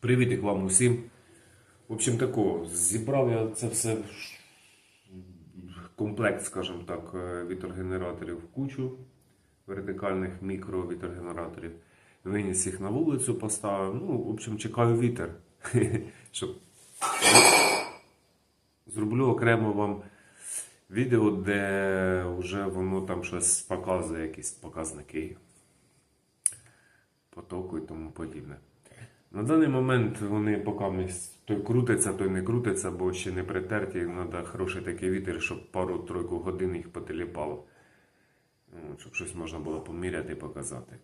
Привітик вам усім. В общем, тако, зібрав я це все комплект, скажімо так, е, вітрогенераторів в кучу вертикальних мікровітрогенераторів. Виніс їх на вулицю, поставив. Ну, в общем, чекаю вітер. Щоб... Зроблю окремо вам відео, де вже воно там щось показує, якісь показники потоку і тому подібне. На даний момент вони поки той крутиться, той не крутиться, бо ще не притерті. Треба хороший такий вітер, щоб пару-тройку годин їх потеліпало. Щоб щось можна було поміряти і показати.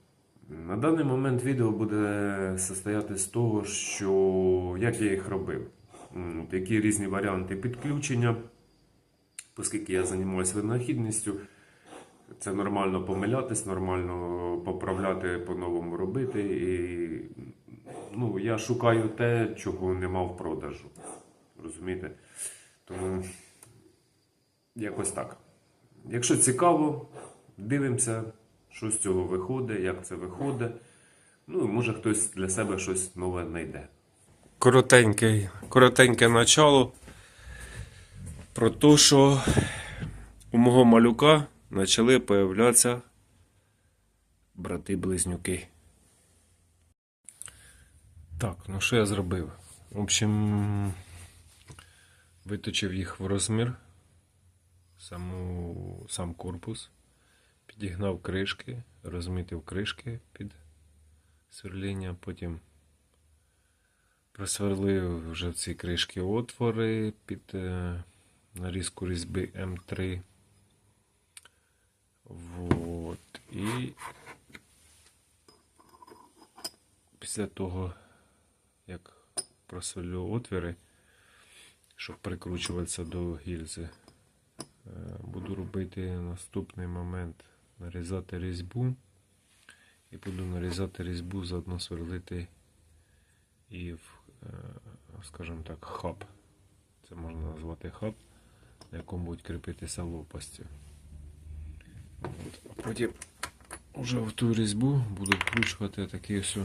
На даний момент відео буде состояти з того, що як я їх робив. Які різні варіанти підключення, оскільки я займаюся винахідністю. Це нормально помилятись, нормально поправляти, по-новому робити. І ну, я шукаю те, чого нема в продажу. Розумієте? Тому якось так. Якщо цікаво, дивимося, що з цього виходить, як це виходить. Ну, може хтось для себе щось нове знайде. коротеньке, коротеньке начало про те, що у мого малюка почали появлятися брати-близнюки. Так, ну що я зробив? В общем, виточив їх в розмір, саму, сам корпус, підігнав кришки, розмітив кришки під сверління, потім Просверлив вже ці кришки отвори під е, нарізку різьби М3. Вот. І після того, як просверлю отвіри, щоб прикручуватися до гільзи, е, буду робити наступний момент нарізати різьбу. І буду нарізати різьбу, заодно сверлити і в, е, скажімо так, хаб. Це можна назвати хаб, на якому будуть кріпитися лопасті. А потім вже в ту різьбу буду вкручувати такий ось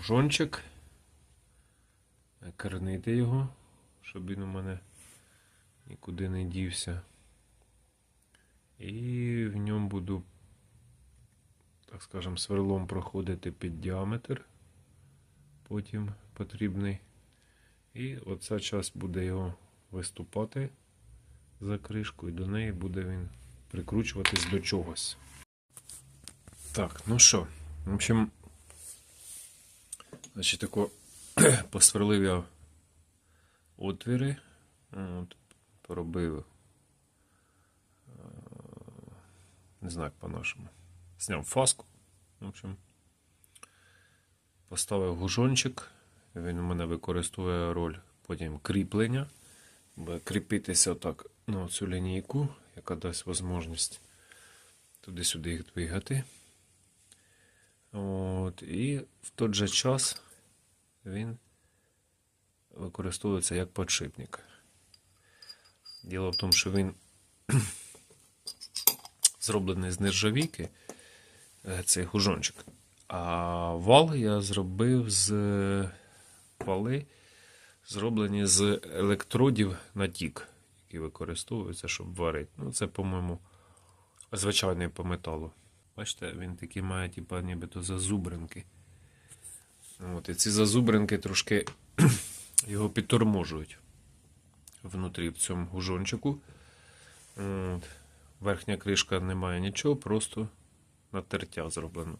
жончик, кернити його, щоб він у мене нікуди не дівся. І в ньому буду, так скажемо, сверлом проходити під діаметр потім потрібний. І оця часть буде його виступати за кришку, і до неї буде він прикручуватись до чогось. Так, ну що, в общем, значить, тако посверлив я отвіри, от, поробив, е, не знаю, по-нашому, зняв фаску, в общем, Поставив гужончик, він у мене використовує роль потім кріплення, буде кріпитися отак на цю лінійку, яка дасть можливість туди-сюди їх двигати. От, і в той же час він використовується як подшипник. Діло в тому, що він зроблений з нержавійки, е, цей гужончик. А вал я зробив з вали, зроблені з електродів на тік, які використовуються, щоб варити. Ну, це, по-моєму, звичайний по металу. Бачите, він такі має, типу, нібито зазубринки. От, і ці зазубринки трошки його підторможують внутрі в цьому гужончику. От. Верхня кришка не має нічого, просто натертя зроблено.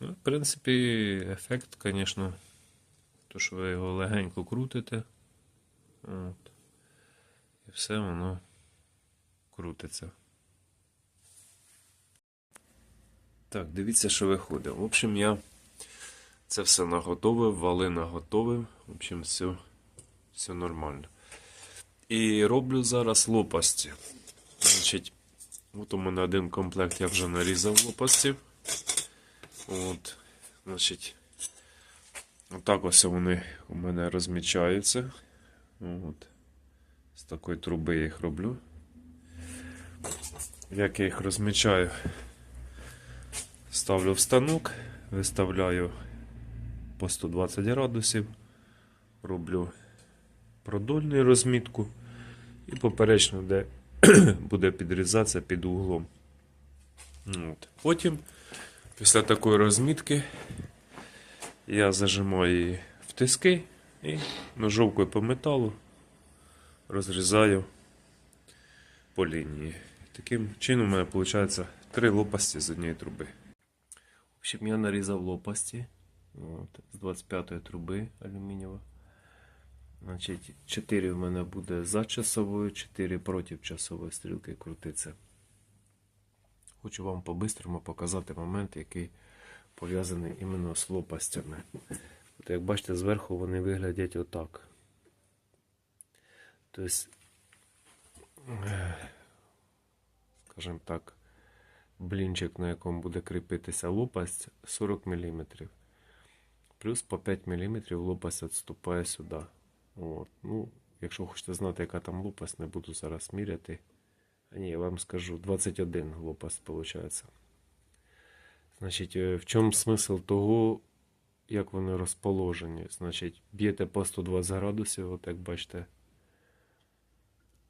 Ну, в принципі, ефект, звісно, то, що ви його легенько крутите. От, і все воно крутиться. Так, дивіться, що виходить. В общем, я це все наготовив, вали наготовив. В общем, все, все нормально. І роблю зараз лопасті. Значить, от у мене один комплект я вже нарізав лопастів. От, значить, отак ось вони у мене розмічаються. От. З такої труби я їх роблю. Як я їх розмічаю, ставлю в станок, виставляю по 120 градусів. Роблю продольну розмітку і поперечно, де буде підрізатися під углом. От. Потім, після такої розмітки, я зажимаю її в тиски і ножовкою по металу розрізаю по лінії. Таким чином у мене виходить три лопасті з однієї труби. Общем, я нарізав лопасті от, з 25-ї труби алюмінієва. Значить, 4 в мене буде за часовою, 4 проти часової стрілки крутиться. Хочу вам по-бистрому показати момент, який пов'язаний іменно з лопастями. От як бачите, зверху вони виглядять отак. Тобто, е, скажімо так, блінчик, на якому буде кріпитися лопасть 40 мм. Плюс по 5 мм лопасть відступає сюди. От. Ну, якщо хочете знати, яка там лопасть, не буду зараз міряти. А ні, я вам скажу, 21 лопасть виходить. Значить, е, в чому смисл того, як вони розположені? Значить, б'єте по 120 градусів, от як бачите,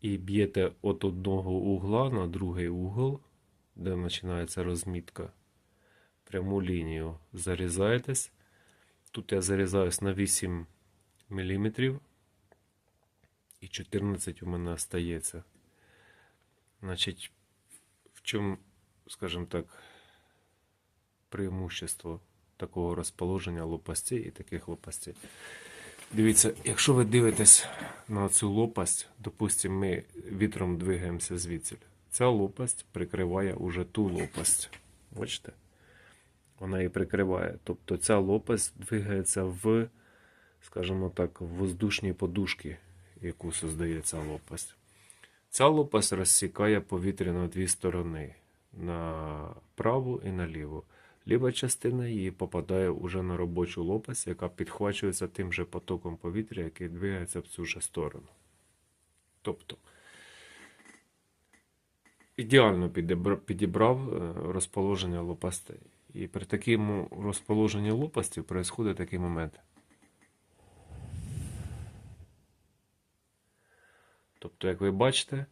і б'єте от одного угла на другий угол, де починається розмітка. Пряму лінію зарізаєтесь. Тут я зарізаюсь на 8 мм. І 14 у мене остається. Значить, в чому, скажімо так, преимущество такого розположення лопастей і таких лопастей? Дивіться, якщо ви дивитесь на цю лопасть, допустимо, ми вітром двигаємося звідси. Ця лопасть прикриває уже ту лопасть. Бачите? Вона її прикриває. Тобто ця лопасть двигається в, скажімо так, в воздушній подушці, яку создає ця лопасть. Ця лопасть розсікає повітря на дві сторони: на праву і на ліву. Ліва частина її попадає уже на робочу лопасть, яка підхвачується тим же потоком повітря, який двигається в цю же сторону. Тобто ідеально підібрав е, розположення лопастей. І при такому розположенні лопасті відбувається такий момент. Тобто, як ви бачите,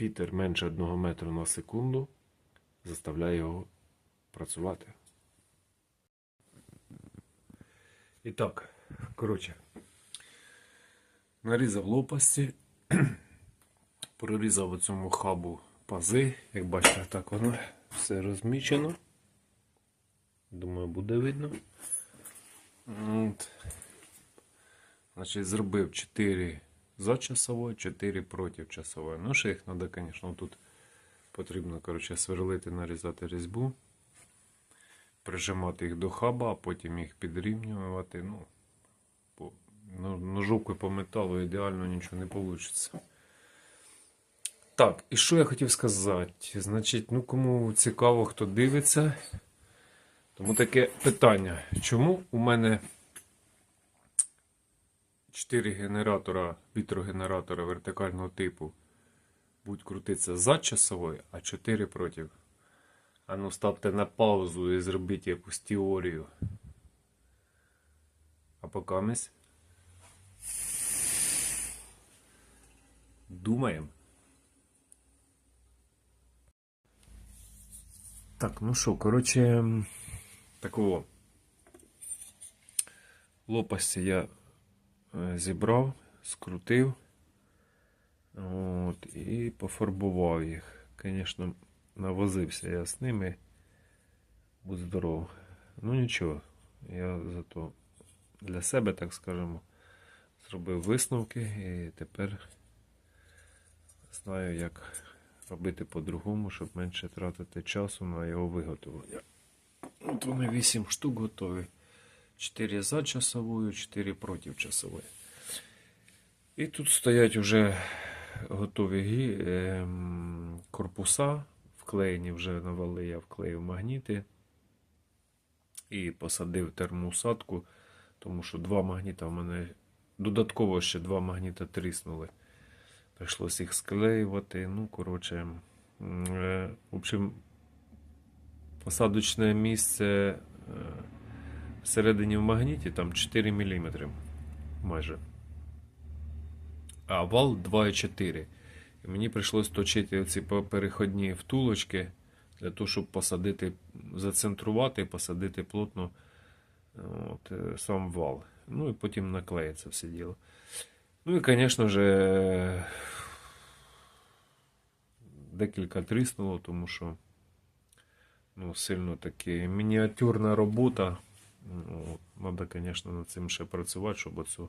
вітер менше 1 метру на секунду заставляє його працювати. І так, коротше, нарізав лопасті, прорізав у цьому хабу пази. Як бачите, так воно все розмічено. Думаю, буде видно. От. Значить, зробив 4 за часовою, 4 проти часової. Ну, ще їх треба, звісно, тут потрібно коротше, сверлити, нарізати різьбу, прижимати їх до хаба, а потім їх підрівнювати. Ну, ну, ножовкою по металу ідеально нічого не вийде. Так, і що я хотів сказати? Значить, ну кому цікаво, хто дивиться, тому таке питання. Чому у мене 4 генератора, вітрогенератора вертикального типу будуть крутитися за часовою, а 4 проти? А ну ставте на паузу і зробіть якусь теорію. А покамись. Думаємо. Так, ну що, коротше, такого. Лопасті я е, зібрав, скрутив. От, і пофарбував їх. Звісно, навозився я з ними. Будь здоров. Ну нічого, я зато для себе, так скажемо, зробив висновки і тепер знаю, як робити по-другому, щоб менше тратити часу на його виготовлення. От вони 8 штук готові. 4 за часовою, 4 проти часової. І тут стоять вже готові ем, корпуса, вклеєні вже на вали, я вклеїв магніти. І посадив термоусадку, тому що два магніта в мене додатково ще два магніта тріснули. Прийшлось їх склеювати. Ну, коротше, е, в общем, посадочне місце е, всередині в магніті там 4 мм майже. А вал 2,4. І мені прийшлось точити ці переходні втулочки для того, щоб посадити, зацентрувати, посадити плотно от, е, сам вал. Ну і потім наклеїться все діло. Ну і, звісно ж, декілька тріснуло, тому що ну, сильно таки мініатюрна робота. Ну, Треба, звісно, над цим ще працювати, щоб оцю,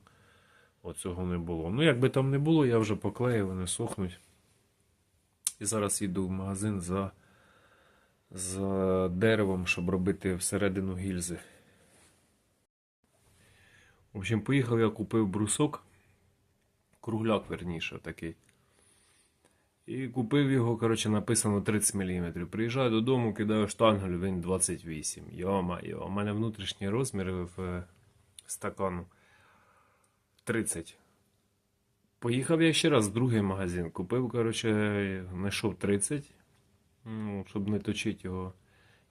оцього не було. Ну, як би там не було, я вже поклеїв, вони сохнуть. І зараз йду в магазин за, за деревом, щоб робити всередину гільзи. В общем, поїхав я купив брусок, кругляк, верніше, такий. І купив його, коротше, написано 30 мм. Приїжджаю додому, кидаю штангель, він 28. Йо-майо, у мене внутрішні розміри в е, стакану 30. Поїхав я ще раз в другий магазин. Купив, коротше, знайшов 30, ну, щоб не точити його.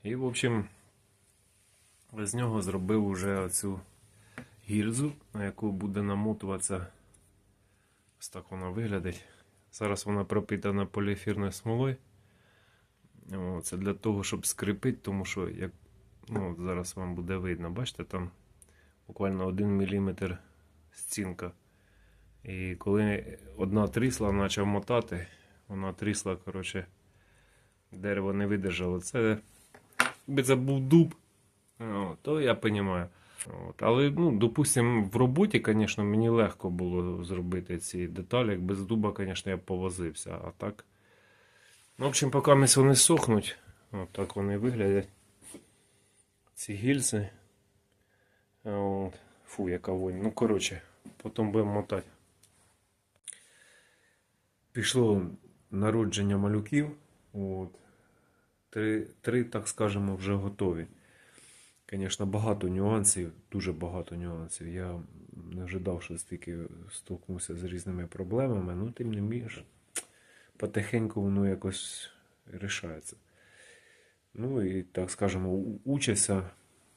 І, в общем, з нього зробив уже оцю гільзу, на яку буде намотуватися. Ось так вона виглядить. Зараз вона пропитана поліефірною смолою. Це для того, щоб скріпити, тому що як ну, зараз вам буде видно, бачите, там буквально 1 мм стінка. І коли одна трісла почав мотати, вона трісла, коротше, дерево не видержало. Це якби це був дуб, о, то я розумію. От. Але, ну, допустимо, в роботі, звісно, мені легко було зробити ці деталі. Як без дуба, звісно, я б повозився. А так. Ну, в общем, поки мись вони сохнуть, от так вони виглядять. Ці гільзи. От. Фу, яка вонь. Ну, коротше, потім будемо мотати. Пішло народження малюків. От. Три, три, так скажемо, вже готові. Звісно, багато нюансів, дуже багато нюансів. Я не ожидав, що стільки столкнувся з різними проблемами, ну тим не менше, потихеньку воно якось рішається. Ну і так скажемо, учася.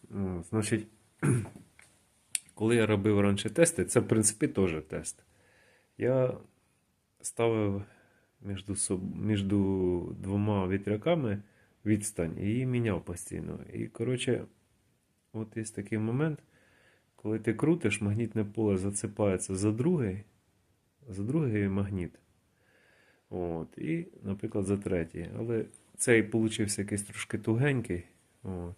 Ну, значить, коли я робив раніше тести, це в принципі теж тест. Я ставив між, між двома вітряками відстань і її міняв постійно. І, коротше, От є такий момент, коли ти крутиш, магнітне поле засипається за другий, за другий магніт. От, і, наприклад, за третій. Але цей получився якийсь трошки тугенький. От.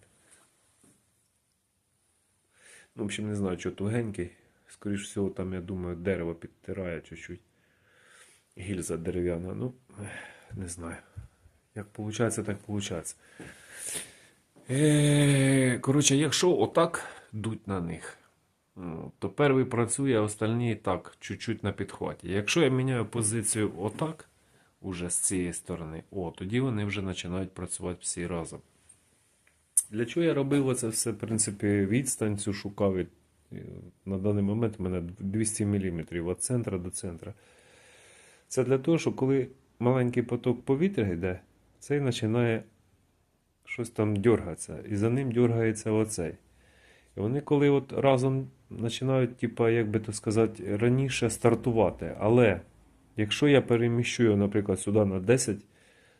Ну, в общем, не знаю, що тугенький. Скоріше всього, там, я думаю, дерево підтирає чуть-чуть. Гільза дерев'яна. Ну, не знаю. Як виходить, так виходить. Е, Коротше, якщо отак дуть на них, то перший працює, а остальні так, чуть-чуть на підхваті. Якщо я міняю позицію отак, уже з цієї сторони, о, тоді вони вже починають працювати всі разом. Для чого я робив оце все, в принципі, відстань цю шукав. е, На даний момент у мене 200 мм від центра до центра. Це для того, що коли маленький поток повітря йде, цей починає щось там дергатися. І за ним дергається оцей. І вони коли от разом починають, типа, як би то сказати, раніше стартувати. Але якщо я переміщу його, наприклад, сюди на 10,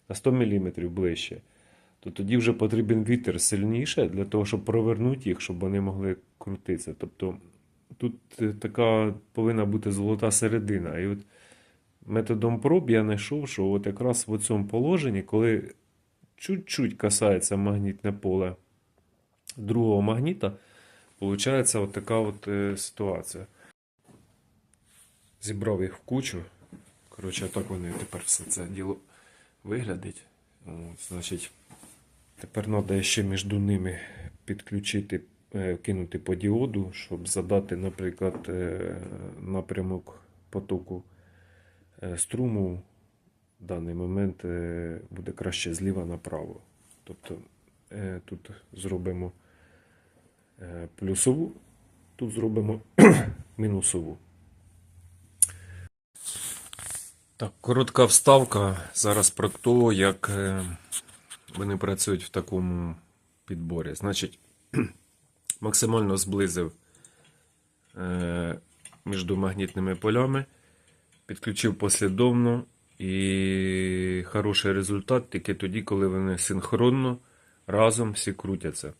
на 100 мм ближче, то тоді вже потрібен вітер сильніше для того, щоб провернути їх, щоб вони могли крутитися. Тобто тут е, така повинна бути золота середина. І от методом проб я знайшов, що от якраз в цьому положенні, коли чуть-чуть касається магнітне поле другого магніта, виходить от така от е, ситуація. Зібрав їх в кучу. Коротше, так вони тепер все це діло виглядить. От, значить, тепер треба ще між ними підключити, е, кинути по діоду, щоб задати, наприклад, е, напрямок потоку струму в даний момент е, буде краще зліва направо. Тобто е, тут зробимо е, плюсову, тут зробимо мінусову. Так, коротка вставка зараз про те, як вони працюють в такому підборі. Значить, максимально зблизив між магнітними полями, підключив послідовно і хороший результат тільки тоді, коли вони синхронно разом всі крутяться.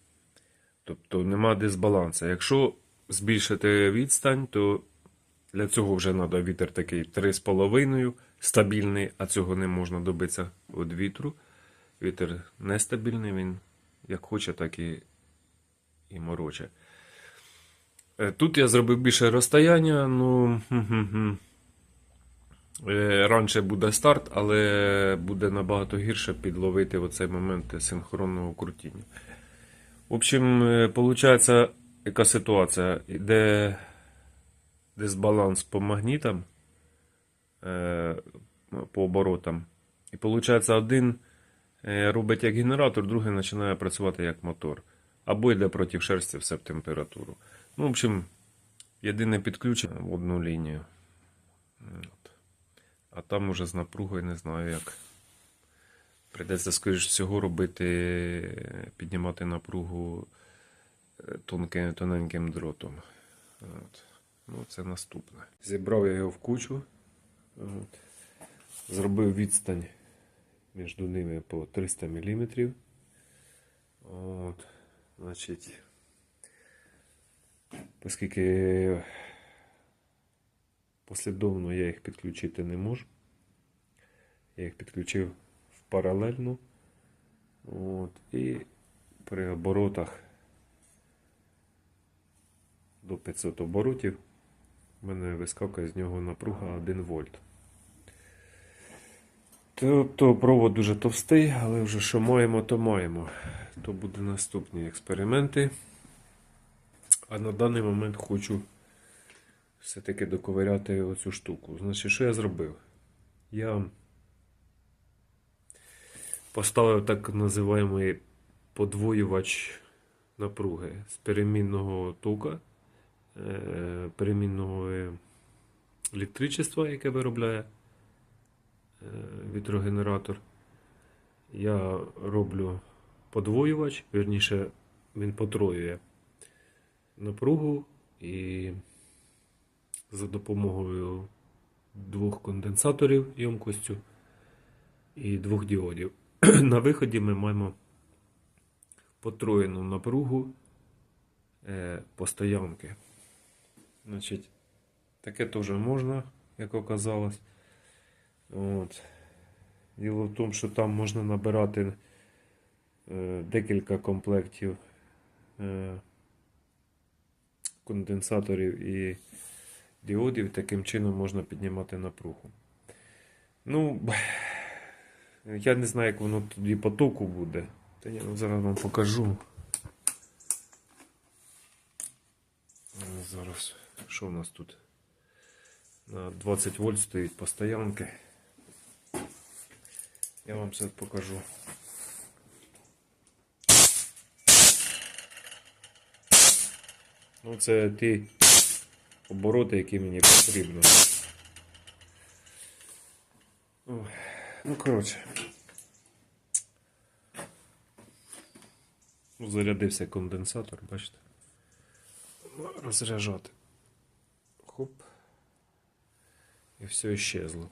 Тобто нема дисбалансу. Якщо збільшити відстань, то для цього вже треба вітер такий 3,5 стабільний, а цього не можна добитися від вітру. Вітер нестабільний, він як хоче, так і, і мороче. Е, Тут я зробив більше розстояння, ну. Е, Раніше буде старт, але буде набагато гірше підловити в цей момент синхронного крутіння. В общем, виходить, яка ситуація? Іде дисбаланс по магнітам, е, по оборотам. І виходить, один е, робить як генератор, другий починає працювати як мотор. Або йде проти шерсті все в температуру. Ну, в общем, єдине підключення в одну лінію. А там уже з напругою не знаю як. Придеться, скоріш всього, робити, піднімати напругу е, тонким, тоненьким дротом. От. Ну, це наступне. Зібрав я його в кучу. От. Зробив відстань між ними по 300 мм. От. Значить, оскільки послідовно я їх підключити не можу. Я їх підключив в паралельну. От, і при оборотах до 500 оборотів в мене вискакує з нього напруга 1 вольт. Тобто провод дуже товстий, але вже що маємо, то маємо. То будуть наступні експерименти. А на даний момент хочу все-таки доковиряти оцю штуку. Значить, що я зробив? Я поставив так називаємий подвоювач напруги з перемінного тока, е, перемінного електричества, яке виробляє е, вітрогенератор. Я роблю подвоювач, вірніше, він потроює напругу і за допомогою двох конденсаторів ємкостю і двох діодів. На виході ми маємо потроєну напругу е, постоянки. Значить, таке теж можна, як оказалось. От. Діло в тому, що там можна набирати е, декілька комплектів е, конденсаторів і діодів, таким чином можна піднімати напругу. Ну, я не знаю, як воно тоді по току буде. Та я зараз вам покажу. Зараз, що в нас тут? На 20 вольт стоїть постоянки. Я вам все покажу. Ну, це ті обороти, які мені потрібно. Ну, коротше. Зарядився конденсатор, бачите. Розряджати. Хоп. І все исчезло.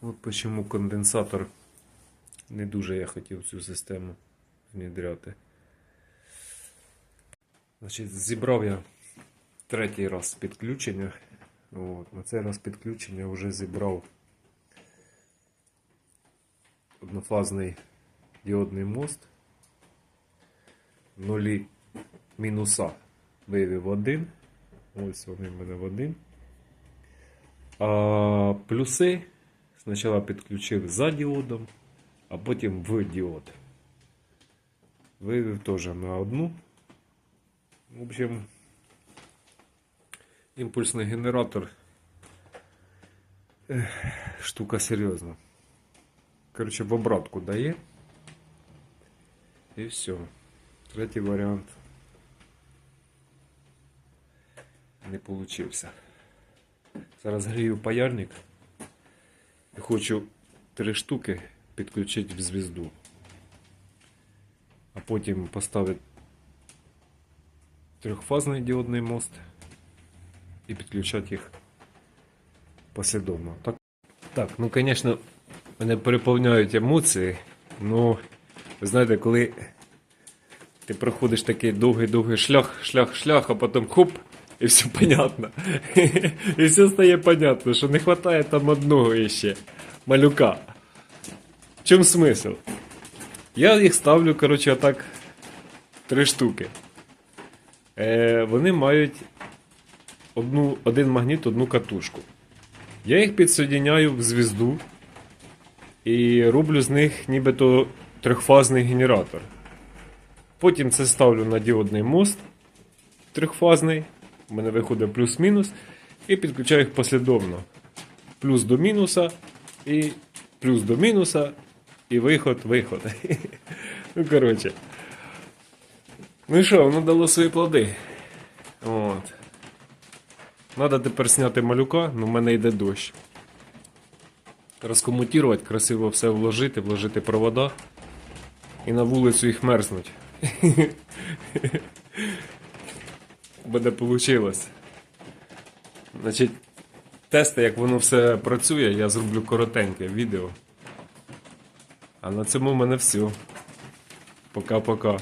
От почему конденсатор не дуже я хотів цю систему внедряти. Значить, зібрав я третій раз підключення. От, на цей раз підключення вже зібрав однофазний діодний мост. Нулі мінуса вивів один. Ось вони в мене в один. А плюси спочатку підключив за діодом, а потім в діод. Вивів теж на одну. В общем, імпульсний генератор штука серйозна. Коротше, в обратку дає. І все. Третій варіант не получився. Зараз грію паяльник хочу три штуки підключити в звізду. А потім поставити трьохфазний діодний мост і підключати їх послідовно. Так, так ну, звісно, мене переповняють емоції. Ну, ви знаєте, коли ти проходиш такий довгий-довгий шлях, шлях, шлях, а потім хоп, і все понятно. І все стає понятно, що не вистачає там одного іще малюка. В чому смисл? Я їх ставлю, коротше, отак три штуки. Е, вони мають одну, один магніт, одну катушку. Я їх підсоединяю в звізду і роблю з них нібито трьохфазний генератор. Потім це ставлю на діодний мост трьохфазний. У мене виходить плюс-мінус. І підключаю їх послідовно. Плюс до мінуса, і плюс до мінуса, і виход, виход. Ну, коротше. Ну і що, воно дало свої плоди. От. Надо тепер зняти малюка, ну в мене йде дощ. Розкомутувати, красиво все вложити, вложити провода і на вулицю їх мерзнуть. Буде вийшло. Значить, тести, як воно все працює, я зроблю коротеньке відео. А на цьому в мене все. Пока-пока.